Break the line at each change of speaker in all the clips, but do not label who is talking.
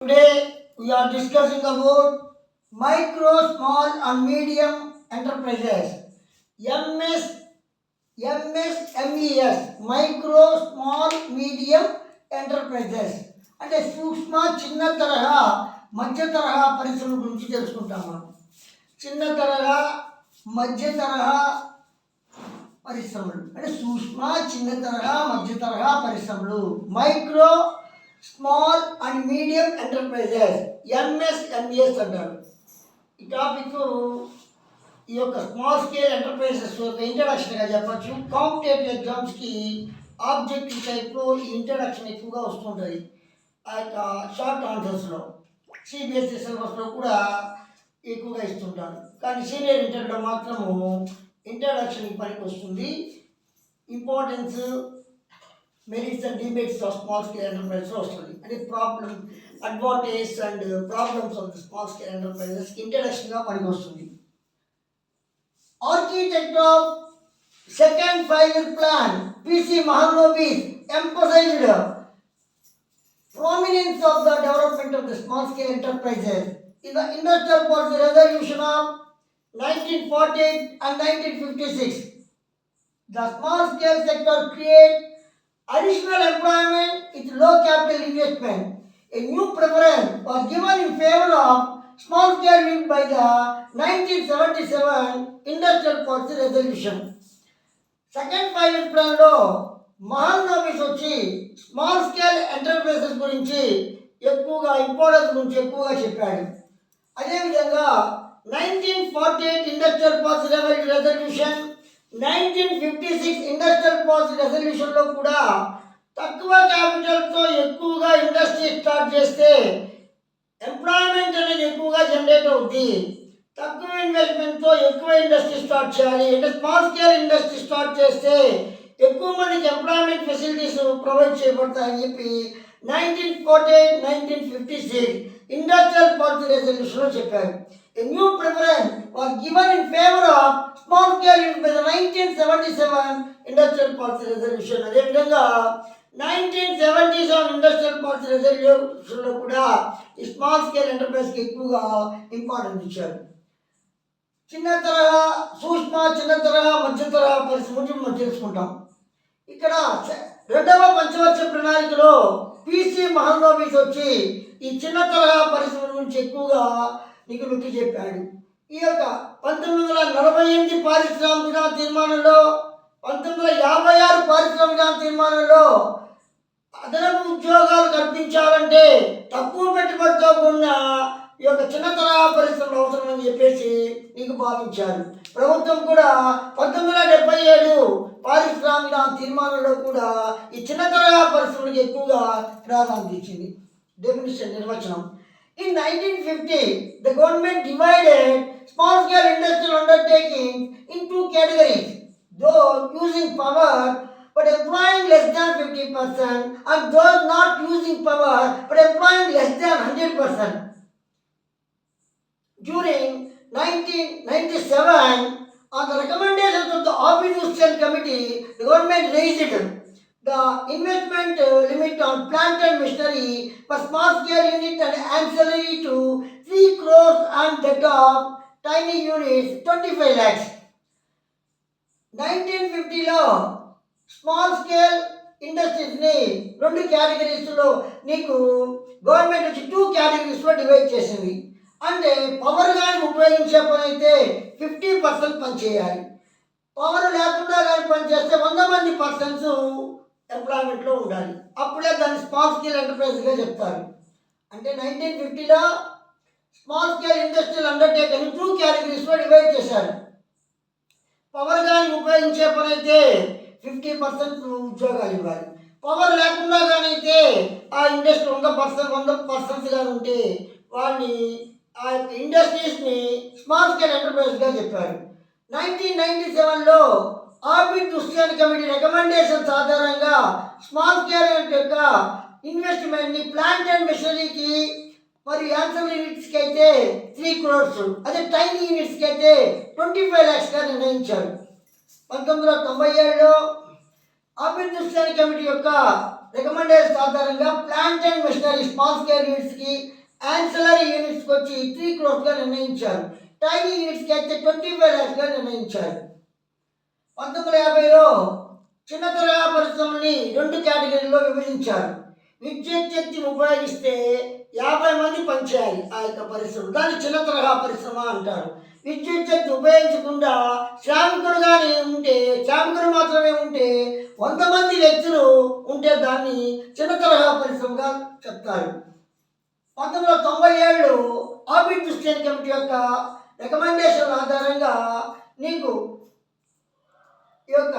Today we are discussing about micro small and medium enterprises MS MSMEs micro small medium enterprises అంటే సూక్ష్మ చిన్న తరహా మధ్య తరహా పరిశ్రమ గురించి తెలుసుకుంటాము చిన్న తరహా మధ్య తరహా పరిశ్రమలు. అంటే సూక్ష్మ చిన్న తరహా మధ్య తరహా పరిశ్రమలు. Micro small and medium enterprises MSMEs అంటారు ఈ టాపిక్ ఈ యొక్క స్మాల్ స్కేల్ ఎంటర్ప్రైజెస్ యొక్క ఇంట్రడక్షన్గా చెప్పచ్చు. కాంపిటేటివ్ ఎగ్జామ్స్కి ఆబ్జెక్టివ్ టైప్లో ఈ ఇంట్రడక్షన్ ఎక్కువగా వస్తుంటుంది ఆ యొక్క షార్ట్ ఆన్సర్స్లో సిబిఎస్ఈ సిలబస్లో కూడా ఎక్కువగా ఇస్తుంటారు. కానీ సీనియర్ ఇంటర్లో మాత్రము ఇంట్రడక్షన్ పనికి వస్తుంది importance Merits and debates of small scale enterprises వస్తుంది అంటే problem advantage and problems of the small scale enterprises ఇంట్రడక్షన్గా పనికి వస్తుంది architect of second five year plan PC Mahalanobis emphasized prominence of the development of the small scale enterprises in the industrial policy resolution of 1948 and 1956. The small scale sector create additional employment with low capital investment. A new preference was given in favor of small scale unit by the 1977 industrial policy resolution. Second five year ప్లాన్లో మహానోబీస్ వచ్చి small scale enterprises గురించి ఎక్కువగా importance గురించి ఎక్కువగా చెప్పాడు అదేవిధంగా nineteen forty eight industrial policy resolution nineteen fifty six industrial policy రెజల్యూషన్లో కూడా తక్కువ క్యాపిటల్తో ఎక్కువగా ఇండస్ట్రీ స్టార్ట్ చేస్తే ఎంప్లాయ్మెంట్ అనేది ఎక్కువగా జనరేట్ అవుద్ది. తక్కువ ఇన్వెస్ట్మెంట్తో ఎక్కువ ఇండస్ట్రీ స్టార్ట్ చేయాలి. అంటే స్మాల్ స్కేల్ ఇండస్ట్రీ స్టార్ట్ చేస్తే ఎక్కువ మందికి ఎంప్లాయ్మెంట్ ఫెసిలిటీస్ ప్రొవైడ్ చేయబడతాయని చెప్పి nineteen forty eight nineteen fifty six industrial policy రెజల్యూషన్లో చెప్పారు. A new preference was given in favor of small scale unit by the 1977 industrial policy resolution. అదేవిధంగా nineteen seventy seven industrial policy రెజల్యూషన్లో కూడా ఈ small scale ఎంటర్ప్రైజ్కి ఎక్కువగా importance ఇచ్చారు చిన్న తరహా సూక్ష్మ చిన్న తరహా మధ్య తరహా పరిశ్రమ మనం తెలుసుకుంటాం ఇక్కడ రెండవ పంచవర్ష ప్రణాళికలో పిసి మహానోబీస్ వచ్చి ఈ చిన్న తరహా పరిశ్రమ గురించి ఎక్కువగా నీకు నొక్కి చెప్పాడు ఈ యొక్క పంతొమ్మిది వందల నలభై ఎనిమిది పారిశ్రామిక తీర్మానంలో పంతొమ్మిది వందల యాభై ఆరు పారిశ్రామిక తీర్మానంలో అదనపు ఉద్యోగాలు కల్పించాలంటే తక్కువ పెట్టుబడితో కూడిన ఈ యొక్క చిన్న తరహా పరిశ్రమలు అవసరం అని చెప్పేసి నీకు భావించారు. ప్రభుత్వం కూడా పంతొమ్మిది వందల డెబ్బై ఏడు పారిశ్రామిక తీర్మానంలో కూడా ఈ చిన్న తరహా పరిశ్రమలకు ఎక్కువగా ప్రాధాన్యత ఇచ్చింది. డెఫినేషన్ నిర్వచనం In 1950, the government divided small scale industrial undertaking in two categories. Those using power but employing less than 50% and those not using power but employing less than 100%. During 1997, on the recommendations of the Arbitration Committee, the government raised the investment uh, limit on plant and machinery for small scale unit and ancillary to 3 crores and that of tiny units 25 lakhs. 1950లో small scale ఇండస్ట్రీస్ని రెండు కేటగిరీస్లో నీకు government వచ్చి two కేటగిరీస్లో divide చేసింది అంటే power కానీ ఉపయోగించే పని అయితే ఫిఫ్టీ పర్సెంట్ పనిచేయాలి పవర్ లేకుండా కానీ పనిచేస్తే వంద మంది పర్సన్స్ ఎంప్లాయ్మెంట్లో ఉండాలి. అప్పుడే దాన్ని స్మాల్ స్కేల్ ఎంటర్ప్రైజ్గా చెప్తారు. అంటే నైన్టీన్ ఫిఫ్టీలో small scale industrial undertaking two క్యాటగిరీస్లో divide చేశారు. పవర్ కానీ ఉపయోగించే పని అయితే ఫిఫ్టీ పర్సెంట్ ఉద్యోగాలు ఇవ్వాలి. పవర్ లేకుండా కానీ అయితే ఆ ఇండస్ట్రీ వంద పర్సెంట్ వంద పర్సెంట్స్ కానీ ఉంటే వాళ్ళని ఆ యొక్క ఇండస్ట్రీస్ని స్మాల్ స్కేల్ ఎంటర్ప్రైజ్గా చెప్పారు. నైన్టీన్ నైన్టీ సెవెన్లో ఆర్బిట్ దుస్యాన్ కమిటీ రికమెండేషన్స్ ఆధారంగా స్మాల్ స్కేల్ యొక్క ఇన్వెస్ట్మెంట్ని ప్లాంట్ అండ్ మిషనరీకి మరి యాన్సర్ యూనిట్స్కి అయితే త్రీ క్రోర్స్ అదే టైనీ యూనిట్స్కి అయితే ట్వంటీ ఫైవ్ ల్యాక్స్గా నిర్ణయించారు. పంతొమ్మిది వందల తొంభై ఏడులో అభివృద్ధి కమిటీ యొక్క రికమెండేషన్ ఆధారంగా plant and machinery small scale యూనిట్స్కి ancillary యూనిట్స్కి వచ్చి త్రీ క్రోర్స్గా నిర్ణయించారు. టైనీ యూనిట్స్కి అయితే ట్వంటీ ఫైవ్ ల్యాక్స్గా నిర్ణయించారు. పంతొమ్మిది వందల యాభైలో చిన్న తరహా పరిశ్రమని రెండు కేటగిరీల్లో విభజించారు. విద్యుత్ శక్తిని ఉపయోగిస్తే యాభై మంది పనిచేయాలి ఆ యొక్క పరిశ్రమ. దాన్ని చిన్న తరహా పరిశ్రమ అంటారు. విద్యుత్ శక్తి ఉపయోగించకుండా శ్రామికులుగానే ఉంటే శ్రామికులు మాత్రమే ఉంటే వంద మంది వ్యక్తులు ఉంటే దాన్ని చిన్న తరహా పరిశ్రమగా చెప్తారు. పంతొమ్మిది వందల తొంభై ఏళ్ళు ఆబిట్ స్టేట్ కమిటీ యొక్క రికమెండేషన్ ఆధారంగా నీకు ఈ యొక్క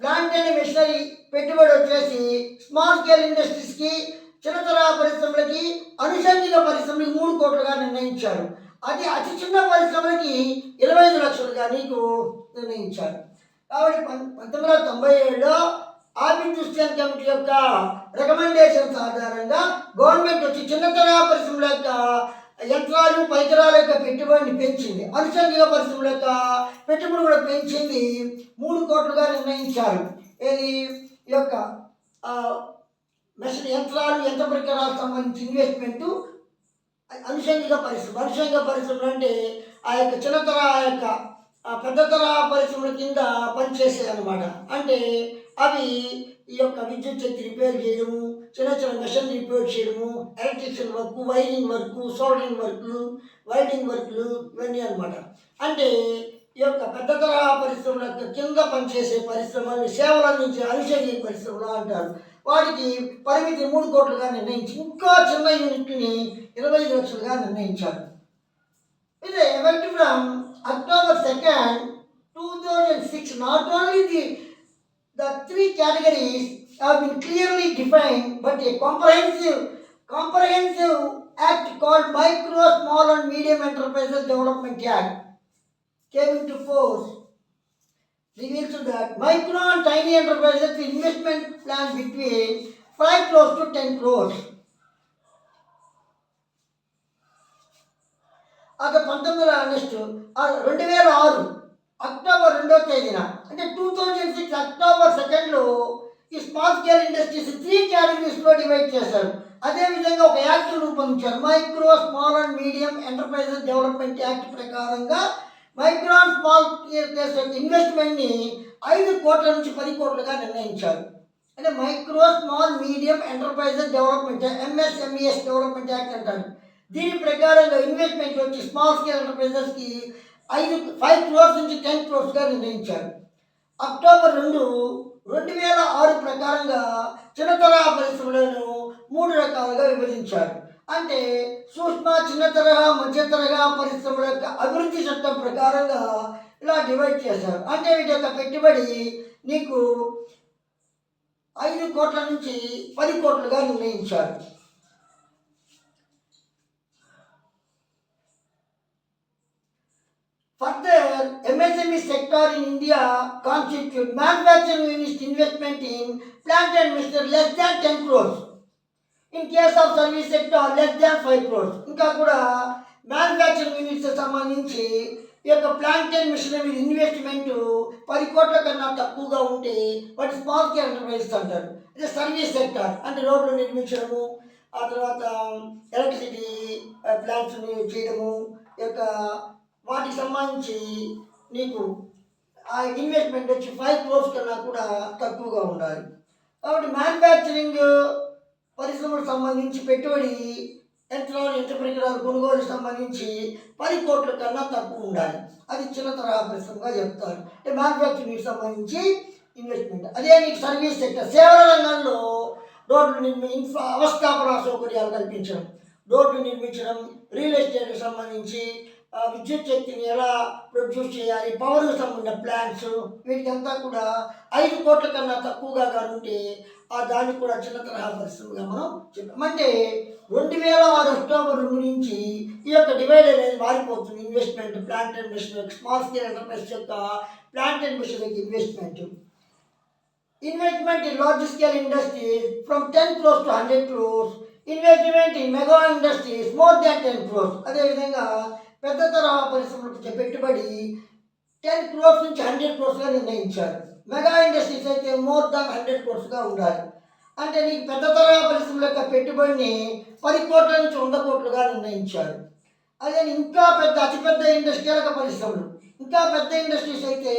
ప్లాంట్ అండ్ మిషనరీ పెట్టుబడి వచ్చేసి స్మాల్ స్కేల్ ఇండస్ట్రీస్కి చిన్న తరహా పరిశ్రమలకి అనుషంగిక పరిశ్రమలకి మూడు కోట్లుగా నిర్ణయించారు. అది అతి చిన్న పరిశ్రమలకి ఇరవై ఐదు లక్షలుగా నీకు నిర్ణయించారు. కాబట్టి పంతొమ్మిది వందల తొంభై ఏడులో ఆబిడ్ క్రిస్టియన్ కమిటీ యొక్క రికమెండేషన్స్ ఆధారంగా గవర్నమెంట్ వచ్చి చిన్న తరహా పరిశ్రమల యొక్క యంత్రాలు పరికరాల యొక్క పెట్టుబడిని పెంచింది. అనుషంగిక పరిశ్రమల యొక్క పెట్టుబడి కూడా పెంచింది. మూడు కోట్లుగా నిర్ణయించారు. ఇది ఈ యొక్క మెషిన్ యంత్రాలు యంత్ర పరికరాలకు సంబంధించి ఇన్వెస్ట్మెంట్ అనుషంగిక పరిశ్రమ అనుషంగిక పరిశ్రమలు అంటే ఆ యొక్క చిన్నతర ఆ యొక్క పెద్ద తరహా పరిశ్రమల కింద పనిచేసేది అనమాట అంటే అవి ఈ యొక్క విద్యుత్ శక్తి రిపేర్ చేయడము చిన్న చిన్న మెషిన్ రిపేర్ చేయడము electrician work wiring work soldering వర్క్లు వైరింగ్ వర్క్లు ఇవన్నీ అనమాట అంటే ఈ యొక్క పెద్ద తరహా పరిశ్రమల యొక్క కింద పనిచేసే పరిశ్రమల్ని సేవలు అందించే అనుషంగిక పరిశ్రమలు అంటారు. వాటికి పరిమితి మూడు కోట్లుగా నిర్ణయించి ఇంకా చిన్న యూనిట్ని ఇరవై ఐదు లక్షలుగా నిర్ణయించారు. ఇది event from October second two thousand six not only the the three categories have been clearly defined, but a comprehensive, comprehensive act called Micro, Small and Medium Enterprises Development Act came into force. Reveals that micro and tiny enterprises investment plan between 5 crores to 10 crores. అక్కడ పంతొమ్మిది వందల August రెండు వేల ఆరు October రెండో తేదీన అంటే two thousand six October సెకండ్లో ఈ స్మాల్ స్కేల్ ఇండస్ట్రీస్ త్రీ క్యాటగిరీస్లో డివైడ్ చేశారు. అదేవిధంగా ఒక యాక్ట్ రూపొందించారు micro small and medium enterprises development act ప్రకారంగా మైక్రో అండ్ స్మాల్ స్కేల్ యొక్క ఇన్వెస్ట్మెంట్ని ఐదు కోట్ల నుంచి పది కోట్లుగా నిర్ణయించారు. అంటే micro small medium enterprises development MSMEs development act అంటారు. దీని ప్రకారంగా ఇన్వెస్ట్మెంట్ వచ్చి స్మాల్ స్కేల్ ఎంటర్ప్రైజెస్కి ఐదు ఫైవ్ క్రోర్స్ నుంచి టెన్ క్రోర్స్గా నిర్ణయించారు. అక్టోబర్ రెండు రెండు వేల ఆరు ప్రకారంగా చిన్నతర పరిశ్రమలను మూడు రకాలుగా విభజించారు. అంటే సూక్ష్మ చిన్న తరహా మధ్య తరహా పరిశ్రమల యొక్క అభివృద్ధి చట్టం ప్రకారంగా ఇలా డివైడ్ చేశారు. అంటే వీటి యొక్క పెట్టుబడి నీకు ఐదు కోట్ల నుంచి పది కోట్లుగా నిర్ణయించారు. Further, MSME sector in India constitute manufacturing units investment in plant and machinery less than 10 crores. In case of service sector less than 5 crores. ఇంకా కూడా మ్యానుఫ్యాక్చరింగ్ యూనిట్స్ సంబంధించి ఈ యొక్క ప్లాంట్ అండ్ మిషనరీ ఇన్వెస్ట్మెంట్ పది కోట్ల కన్నా తక్కువగా ఉంటే వాటి స్మాల్ స్కేల్ ఎంటర్ప్రైజెస్ అంటారు అదే సర్వీస్ సెక్టర్ అంటే రోడ్లు నిర్మించడము ఆ తర్వాత ఎలక్ట్రిసిటీ ప్లాంట్స్ చేయడము ఈ యొక్క వాటికి సంబంధించి నీకు ఆ ఇన్వెస్ట్మెంట్ వచ్చి ఫైవ్ క్రోర్స్ కన్నా కూడా తక్కువగా ఉండాలి. కాబట్టి మ్యానుఫ్యాక్చరింగ్ పరిశ్రమలకు సంబంధించి పెట్టుబడి యంత్రాలు యంత్ర పరికరాలు కొనుగోలుకు సంబంధించి పది కోట్ల కన్నా తక్కువ ఉండాలి. అది చిన్న తరహా పరిశ్రమగా చెప్తారు. అంటే మ్యానుఫ్యాక్చరింగ్కి సంబంధించి ఇన్వెస్ట్మెంట్ అదే నీకు సర్వీస్ సెక్టర్ సేవల రంగంలో రోడ్లు నిర్మి ఇన్ఫ్రా అవస్థాపన సౌకర్యాలు కల్పించడం. రోడ్లు నిర్మించడం రియల్ ఎస్టేట్కి సంబంధించి విద్యుత్ శక్తిని ఎలా ప్రొడ్యూస్ చేయాలి? పవర్కి సంబంధించిన ప్లాంట్స్ వీటికంతా కూడా ఐదు కోట్ల కన్నా తక్కువగా కానుంటే ఆ దానికి కూడా చిన్న తరహా పరిశ్రమగా మనం చెప్పాం. అంటే రెండు వేల ఆరు అక్టోబర్ నుంచి ఈ యొక్క డివైడ్ అనేది మారిపోతుంది. Investment plant and machine small scale enterprise యొక్క plant and machine investment investment in large scale industries from ten crores to hundred crores investment in mega industries more than ten crores అదేవిధంగా పెద్ద తరహా పరిశ్రమలకు పెట్టుబడి ten crores నుంచి hundred క్రోర్స్గా నిర్ణయించారు. Mega industries అయితే మోర్ దాన్ హండ్రెడ్ కోర్స్గా ఉండాలి. అంటే నీకు పెద్ద తరహా పరిశ్రమల యొక్క పెట్టుబడిని పది కోట్ల నుంచి వంద కోట్లుగా నిర్ణయించారు. అదే ఇంకా పెద్ద అతిపెద్ద ఇండస్ట్రియల్ పరిశ్రమలు. ఇంకా పెద్ద ఇండస్ట్రీస్ అయితే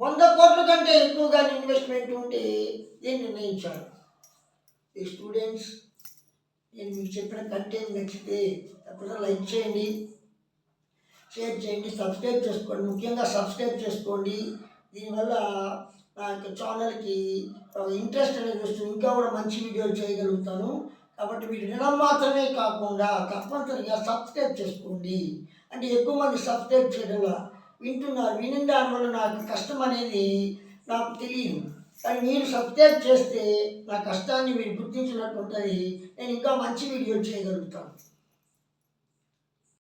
వంద కోట్ల కంటే ఎక్కువగా ఇన్వెస్ట్మెంట్ ఉంటే దీన్ని నిర్ణయించారు? ఈ స్టూడెంట్స్ నేను మీకు చెప్పిన కంటెంట్ నచ్చితే తప్పకుండా లైక్ చేయండి. షేర్ చేయండి సబ్స్క్రైబ్ చేసుకోండి ముఖ్యంగా సబ్స్క్రైబ్ చేసుకోండి. దీనివల్ల నా యొక్క ఛానల్కి ఇంట్రెస్ట్ అనేది వస్తుంది. ఇంకా కూడా మంచి వీడియోలు చేయగలుగుతాను. కాబట్టి మీరు వినడం మాత్రమే కాకుండా తప్పనిసరిగా సబ్స్క్రైబ్ చేసుకోండి. అంటే ఎక్కువ మంది సబ్స్క్రైబ్ చేయడం వింటున్నారు విని దానివల్ల నాకు కష్టం అనేది నాకు తెలియదు. కానీ మీరు సబ్స్క్రైబ్ చేస్తే నా కష్టాన్ని మీరు గుర్తించినట్టు ఉంటుంది. నేను ఇంకా మంచి వీడియోలు చేయగలుగుతాను.